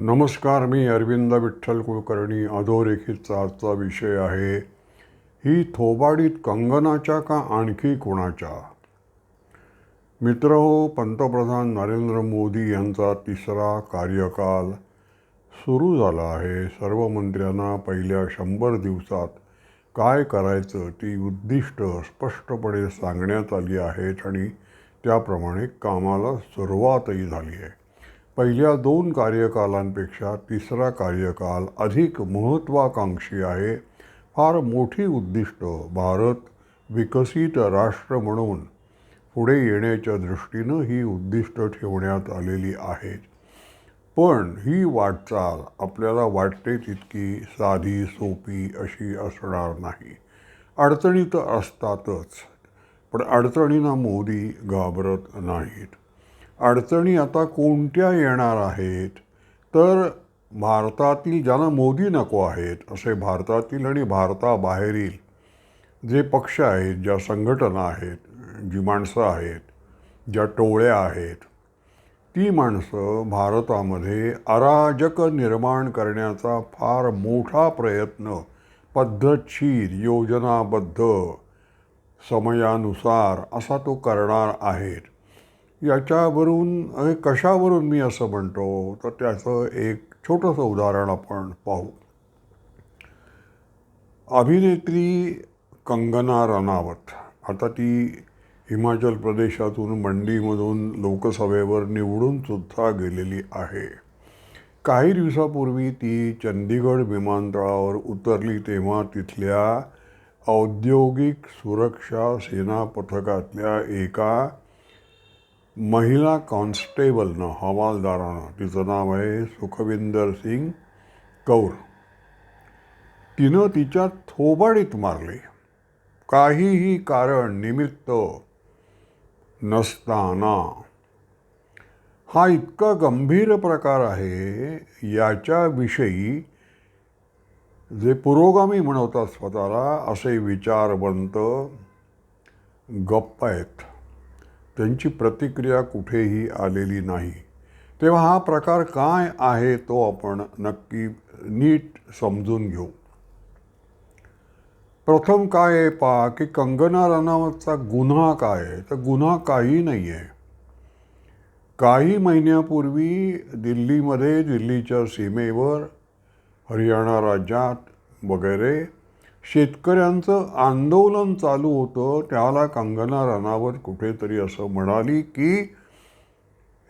नमस्कार मी अरविंद विठ्ठल कुलकर्णी. अधोरेखितचा आजचा विषय आहे ही थोबाडीत कंगनाच्या का आणखी कोणाच्या? मित्र हो पंतप्रधान नरेंद्र मोदी यांचा तिसरा कार्यकाल सुरू झाला आहे. सर्व मंत्र्यांना पहिल्या शंभर दिवसात काय करायचं ती उद्दिष्ट स्पष्टपणे सांगण्यात आली आहेत आणि त्याप्रमाणे कामाला सुरुवातही झाली आहे. पहिल्या दोन कार्यकालांपेक्षा तिसरा कार्यकाल अधिक महत्त्वाकांक्षी आहे. फार मोठी उद्दिष्ट भारत विकसित राष्ट्र म्हणून पुढे येण्याच्या दृष्टीनं ही उद्दिष्ट ठेवण्यात आलेली आहेत पण ही वाटचाल आपल्याला वाटते तितकी साधी सोपी अशी असणार नाही. अडचणी तर असतातच पण अडचणींना मोदी घाबरत नाहीत. अडचणी आता कोणत्या येणार आहेत? तर भारतातील ज्यांना मोदी नको आहेत असे भारतातील आणि भारताबाहेरील जे पक्ष आहेत ज्या संघटना आहेत जी माणसं आहेत ज्या टोळ्या आहेत ती माणसं भारतामध्ये अराजक निर्माण करण्याचा फार मोठा प्रयत्न पद्धतशीर योजनाबद्ध समयानुसार असा तो करणार आहेत. याच्यावरून कशावरून मी असं म्हणतो तर त्याचं एक छोटंसं उदाहरण आपण पाहू. अभिनेत्री कंगना रनावत आता ती हिमाचल प्रदेशातून मंडीमधून लोकसभेवर निवडून सुद्धा गेलेली आहे. काही दिवसापूर्वी ती चंदीगड विमानतळावर उतरली तेव्हा तिथल्या औद्योगिक सुरक्षा सेना पथकातल्या एका महिला कॉन्स्टेबलनं हवालदारानं. तिचं नाव आहे सुखविंदर सिंग कौर. तिनं तिच्या थोबाडीत मारले. काहीही कारण निमित्त नसताना. हा इतका गंभीर प्रकार आहे याच्याविषयी जे पुरोगामी म्हणवतात स्वतःला असे विचारवंत गप्प आहेत. त्यांची प्रतिक्रिया कुठेही आलेली नाही. तेव्हा हा प्रकार काय आहे तो आपण नक्की नीट समजून घेऊ. प्रथम काय आहे पहा की कंगना रनावतचा गुन्हा काय आहे? तर गुन्हा काही नाही आहे काही महिन्यापूर्वी दिल्लीमध्ये दिल्लीच्या सीमेवर हरियाणा राज्यात वगैरे शेतकऱ्यांचं आंदोलन चालू होतं त्याला कंगना रनावत कुठेतरी असं म्हणाली की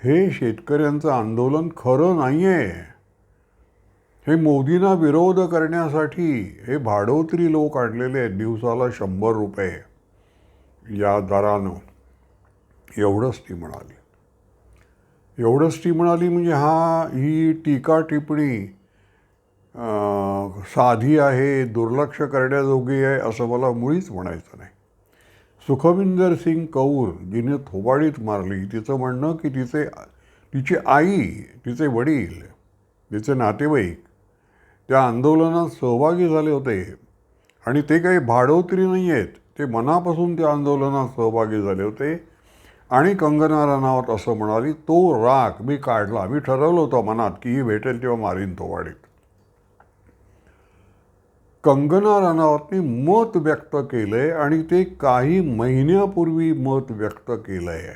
हे शेतकऱ्यांचं आंदोलन खरं नाही आहे हे मोदींना विरोध करण्यासाठी हे भाडोत्री लोक आणलेले आहेत दिवसाला शंभर रुपये. या दरानं एवढंच ती म्हणाली. एवढंच ती म्हणाली म्हणजे हा ही टीका टिप्पणी साधी आहे दुर्लक्ष करण्याजोगी आहे असं मला मुळीच म्हणायचं नाही. सुखविंदर सिंग कौर जिने थोबाडीत मारली तिचं म्हणणं की तिचे तिची आई तिचे वडील तिचे नातेवाईक त्या आंदोलनात सहभागी झाले होते. आणि ते काही भाडोत्री नाही आहेत ते मनापासून त्या आंदोलनात सहभागी झाले होते. आणि कंगना रनावत असं म्हणाली तो राग मी काढला मी ठरवलं होतं मनात की ही भेटेल तेव्हा मारीन थोबाडीत. कंगना रनावतनी मत व्यक्त केलं आहे आणि ते काही महिन्यापूर्वी मत व्यक्त केलं आहे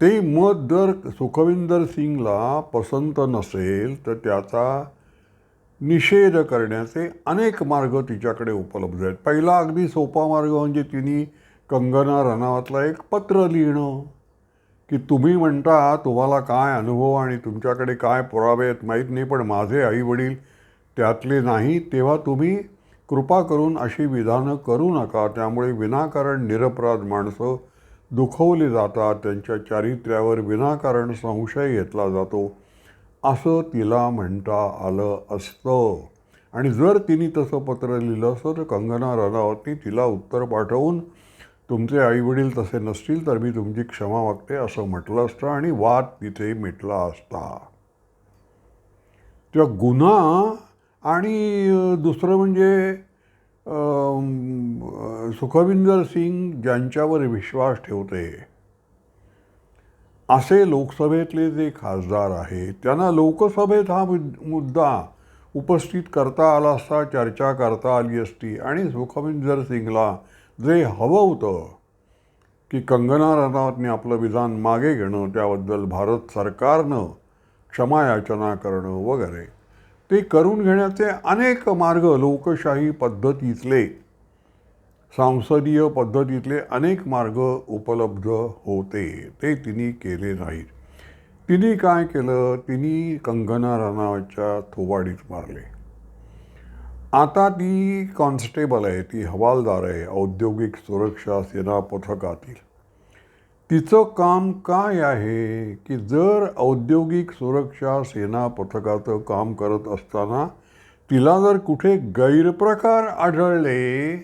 ते मत जर सुखविंदर सिंगला पसंत नसेल तर त्याचा निषेध करण्याचे अनेक मार्ग तिच्याकडे उपलब्ध आहेत. पहिला अगदी सोपा मार्ग म्हणजे तिने कंगना रनावतला एक पत्र लिहिणं की तुम्ही म्हणता तुम्हाला काय अनुभव आणि तुमच्याकडे काय पुरावे आहेत माहीत नाही पण माझे आईवडील त्यातले नाही तेव्हा तुम्ही कृपा करून अशी विधानं करू नका. त्यामुळे विनाकारण निरपराध माणसं दुखवली जातात. त्यांच्या चारित्र्यावर विनाकारण संशय घेतला जातो. असं तिला म्हणता आलं असतं. आणि जर तिने तसं पत्र लिहिलं असतं तर कंगना रनावतनी तिला उत्तर पाठवून तुमचे आईवडील तसे नसतील तर मी तुमची क्षमा मागते असं म्हटलं असतं आणि वाद तिथे मिटला असता. तेव्हा गुन्हा आणि दुसरं म्हणजे सुखविंदर सिंग ज्यांच्यावर विश्वास ठेवते असे लोकसभेतले जे खासदार आहेत त्यांना लोकसभेत हा मुद- मुद्दा उपस्थित करता आला असता चर्चा करता आली असती आणि सुखविंदर सिंगला जे हवं होतं की कंगना रनौतने आपलं विधान मागे घेणं त्याबद्दल भारत सरकारनं क्षमायाचना करणं वगैरे. ते करून घेण्याचे अनेक मार्ग लोकशाही पद्धतीतले सांसदीय पद्धतीतले अनेक मार्ग उपलब्ध होते. ते तिने केले नाहीत. तिने काय केलं? तिने कंगना राणाच्या थोबाडीत मारले. आता ती कॉन्स्टेबल आहे ती हवालदार आहे औद्योगिक सुरक्षा सेना पथकातील. तिचं काम काय आहे की जर औद्योगिक सुरक्षा सेना पथकाचं काम करत असताना तिला जर कुठे गैरप्रकार आढळले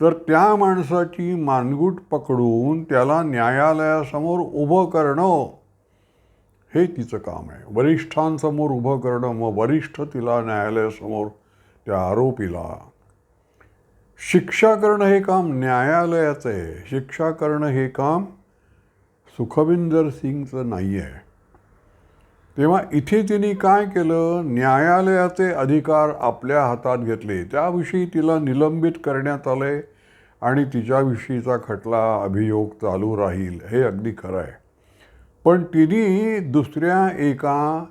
तर त्या माणसाची मानगूट पकडून त्याला न्यायालयासमोर उभं करणं हे तिचं काम आहे. वरिष्ठांसमोर उभं करणं मग वरिष्ठ तिला न्यायालयासमोर त्या आरोपीला. शिक्षा करणं हे काम न्यायालयाचं आहे. शिक्षा करणं हे काम सुखविंदर सिंगचं नाही आहे तेव्हा इथे तिने काय केलं? न्यायालयाचे अधिकार आपल्या हातात घेतले. त्याविषयी तिला निलंबित करण्यात आले आणि तिच्याविषयीचा खटला अभियोग चालू राहील हे अगदी खरं आहे पण तिने दुसऱ्या एका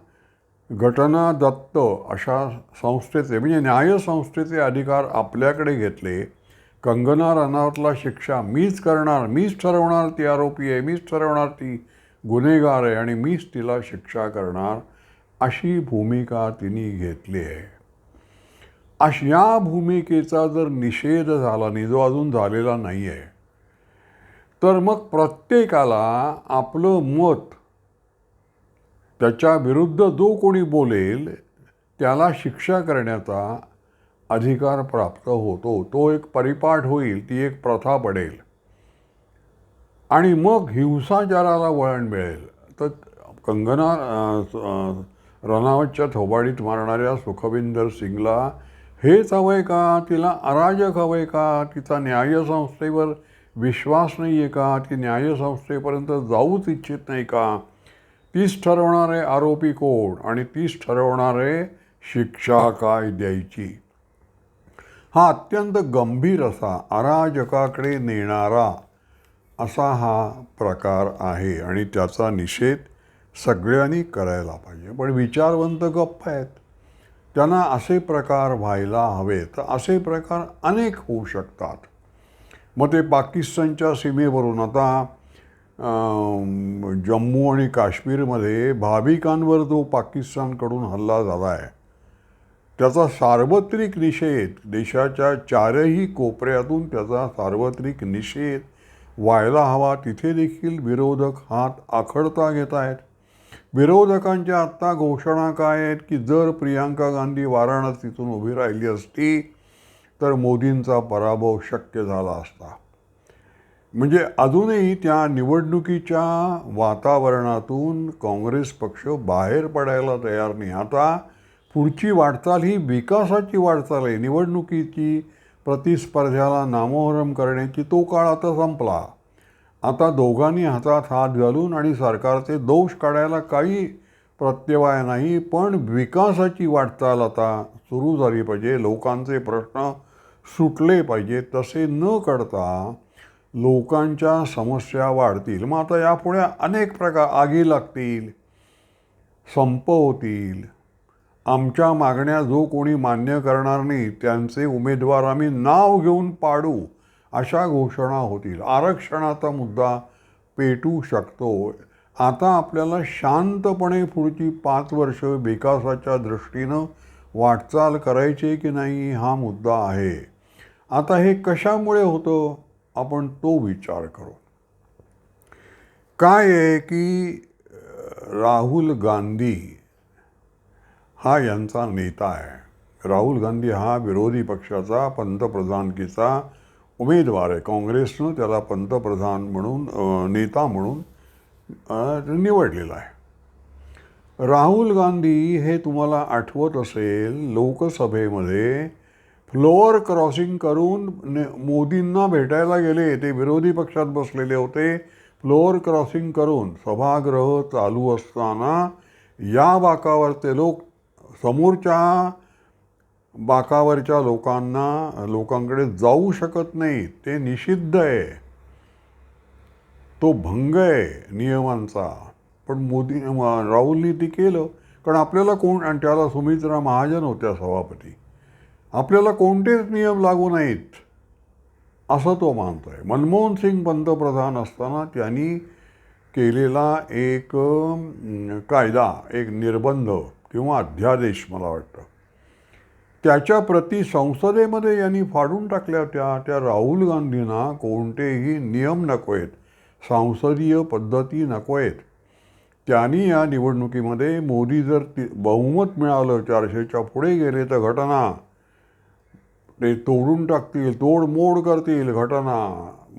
घटना दत्त अशा संस्थेचे म्हणजे न्यायसंस्थेचे अधिकार आपल्याकडे घेतले कंगना रनावतला शिक्षा मीच करणार मीच ठरवणार ती आरोपी आहे मीच ठरवणार ती गुन्हेगार आहे आणि मीच तिला शिक्षा करणार अशी भूमिका तिने घेतली आहे. अशा भूमिकेचा जर निषेध झाला नाही जो अजून झालेला नाही आहे तर मग प्रत्येकाला आपलं मत त्याच्या विरुद्ध जो कोणी बोलेल त्याला शिक्षा करण्याचा अधिकार प्राप्त होतो तो एक परिपाठ होईल ती एक प्रथा पडेल आणि मग हिंसाचाराला वळण मिळेल. तर कंगना रणावतच्या रनावतच्या थोबाडीत मारणाऱ्या सुखविंदर सिंगला हेच हवं आहे का? तिला अराजक हवं आहे का? तिचा न्यायसंस्थेवर विश्वास नाही आहे का? ती न्यायसंस्थेपर्यंत जाऊच इच्छित नाही का? तीच ठरवणारे आरोपी कोण? आणि तीच ठरवणारे शिक्षा काय द्यायची हा अत्यंत गंभीर असा अराजकाकडे नेणारा असा हा प्रकार आहे आणि त्याचा निषेध सगळ्यांनी करायला पाहिजे. पण विचारवंत गप्प आहेत. त्यांना असे प्रकार व्हायला हवे तर असे प्रकार अनेक होऊ शकतात. मग ते पाकिस्तानच्या सीमेवरून आता जम्मू आणि काश्मीरमध्ये भाविकांवर जो पाकिस्तानकडून हल्ला झाला आहे त्याचा सार्वत्रिक निषेध देशाच्या चारही कोपऱ्यातून त्याचा सार्वत्रिक निषेध व्हायला हवा तिथे देखील विरोधक हात आखडता घेत आहेत. विरोधकांच्या आत्ता घोषणा काय आहेत की जर प्रियांका गांधी वाराणसीतून उभी राहिली असती तर मोदींचा पराभव शक्य झाला असता. म्हणजे अजूनही त्या निवडणुकीच्या वातावरणातून काँग्रेस पक्ष बाहेर पडायला तयार नाही. आता पुढची वाटचाल ही विकासाची वाटचाल आहे. निवडणुकीची प्रतिस्पर्ध्याला नामोहरम करण्याची तो काळ आता संपला. आता दोघांनी हातात हात घालून आणि सरकारचे दोष काढायला काही प्रत्यवाय नाही पण विकासाची वाटचाल आता सुरू झाली पाहिजे. लोकांचे प्रश्न सुटले पाहिजे. तसे न करता लोकांच्या समस्या वाढतील. मग आता यापुढे अनेक प्रकार आगी लागतील संप होतील. आमच्या मागण्या जो कोणी मान्य करणार नाही त्यांचे उमेदवार आम्ही नाव घेऊन पाडू अशा घोषणा होतील. आरक्षणाचा मुद्दा पेटू शकतो. आता आपल्याला शांतपणे पुढची पाच वर्ष विकासाच्या दृष्टीनं वाटचाल करायची की नाही हा मुद्दा आहे. आता हे कशामुळे होतं? आपण तो विचार करू. काय आहे की राहुल गांधी हा यांचा नेता आहे. राहुल गांधी हा विरोधी पक्षाचा पंतप्रधानकीचा उमेदवार आहे. काँग्रेसनं त्याला पंतप्रधान म्हणून नेता म्हणून निवडलेला आहे. राहुल गांधी हे तुम्हाला आठवत असेल लोकसभेमध्ये फ्लोअर क्रॉसिंग करून ने- मोदींना भेटायला गेले. ते विरोधी पक्षात बसलेले होते. फ्लोअर क्रॉसिंग करून सभागृह चालू असताना या बाकावरचे लोक समोरच्या बाकावरच्या लोकांना लोकांकडे जाऊ शकत नाही. ते निषिद्ध आहे. तो भंग आहे नियमांचा. पण मोदी राहुलनी ती केलं. कारण आपल्याला कोण आणि त्याला सुमित्रा महाजन होत्या सभापती. आपल्याला कोणतेच नियम लागू नाहीत. असं तो मानतोय मनमोहन सिंग पंतप्रधान असताना त्यांनी केलेला एक कायदा एक निर्बंध किंवा अध्यादेश मला वाटतं. त्याच्या प्रती संसदेमध्ये यांनी फाडून टाकल्या होत्या त्या राहुल गांधींना कोणतेही नियम नको आहेत संसदीय पद्धती नको आहेत त्यांनी या निवडणुकीमध्ये मोदी जर ती बहुमत मिळालं चारशेच्या पुढे गेले तर घटना. ते तोडून टाकतील तोडमोड करतील घटना.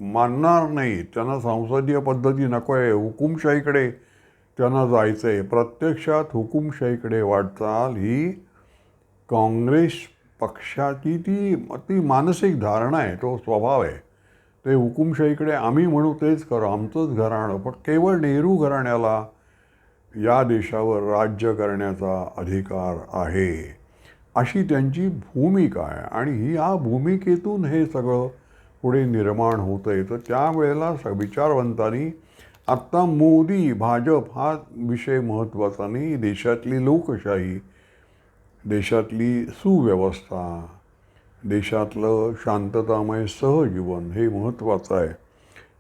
मानणार नाही त्यांना संसदीय पद्धती नको आहे हुकुमशाहीकडे त्यांना जायचं आहे प्रत्यक्षात हुकुमशाहीकडे वाटचाल ही काँग्रेस पक्षाची ती ती मानसिक धारणा आहे तो स्वभाव आहे. ते हुकुमशाहीकडे आम्ही म्हणू तेच करू आमचंच घराणं पण केवळ नेहरू घराण्याला या देशावर राज्य करण्याचा अधिकार आहे. अशी त्यांची भूमिका आहे. आणि ही या भूमिकेतून हे सगळं पुढे निर्माण होतं आहे तर त्यावेळेला स विचारवंतांनी आत्ता मोदी भाजप हा विषय महत्त्वाचा नाही. देशातली लोकशाही देशातली सुव्यवस्था देशातलं शांततामय सहजीवन हे महत्त्वाचं आहे.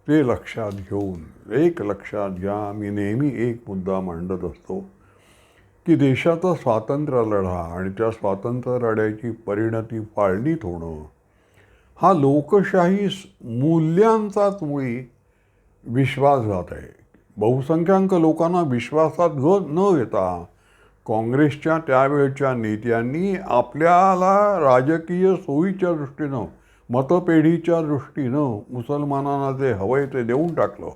ते लक्षात घेऊन एक लक्षात घ्या मी नेहमी एक मुद्दा मांडत असतो की देशाचा स्वातंत्र्य लढा आणि त्या स्वातंत्र्य लढ्याची परिणती फाळणीत होणं हा लोकशाही मूल्यांचाच मुळी विश्वासघात आहे. बहुसंख्याक लोकांना विश्वासात घ न घेता काँग्रेसच्या त्यावेळच्या नेत्यांनी आपल्याला राजकीय सोयीच्या दृष्टीनं मतपेढीच्या दृष्टीनं मुसलमानांना जे हवंय ते देऊन टाकलं.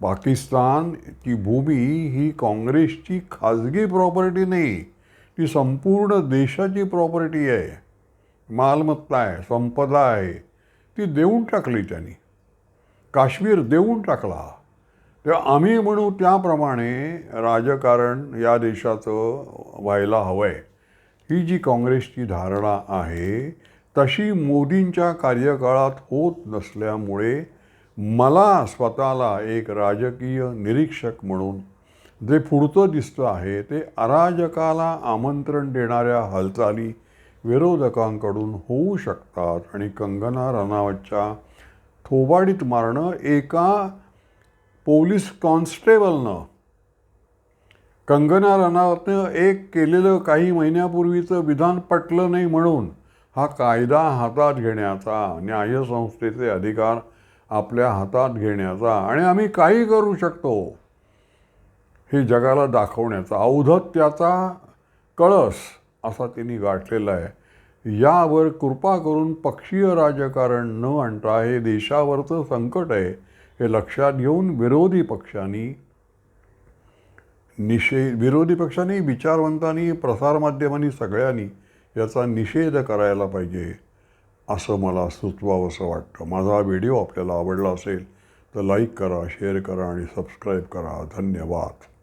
पाकिस्तानची भूमी ही काँग्रेसची खाजगी प्रॉपर्टी नाही ती संपूर्ण देशाची प्रॉपर्टी आहे. मालमत्ता आहे संपदा आहे ती देऊन टाकली त्यांनी. काश्मीर देऊन टाकला. तेव्हा आम्ही म्हणू त्याप्रमाणे राजकारण या देशाचं व्हायला हवं आहे ही जी काँग्रेसची धारणा आहे तशी मोदींच्या कार्यकाळात होत नसल्यामुळे मला स्वतःला एक राजकीय निरीक्षक म्हणून जे पुढचं दिसतं आहे ते अराजकाला आमंत्रण देणाऱ्या हालचाली विरोधकांकडून होऊ शकतात आणि कंगना रनावतच्या थोबाडीत मारणं एका पोलीस कॉन्स्टेबलनं. कंगना रनावतनं एक केलेलं काही महिन्यापूर्वीचं विधान पटलं नाही म्हणून हा कायदा हातात घेण्याचा न्यायसंस्थेचे अधिकार आपल्या हातात घेण्याचा आणि आम्ही काही करू शकतो हे जगाला दाखवण्याचा औधत्याचा कळस असा त्यांनी गाठलेला आहे. यावर कृपा करून पक्षीय राजकारण न आणता हे देशावरचं संकट आहे हे लक्षात घेऊन विरोधी पक्षांनी निषेध विरोधी पक्षांनी विचारवंतांनी प्रसारमाध्यमांनी सगळ्यांनी याचा निषेध करायला पाहिजे असं मला सुचवावंसं वाटतं. माझा व्हिडिओ आपल्याला आवडला असेल तर लाईक करा शेअर करा आणि सबस्क्राईब करा. धन्यवाद.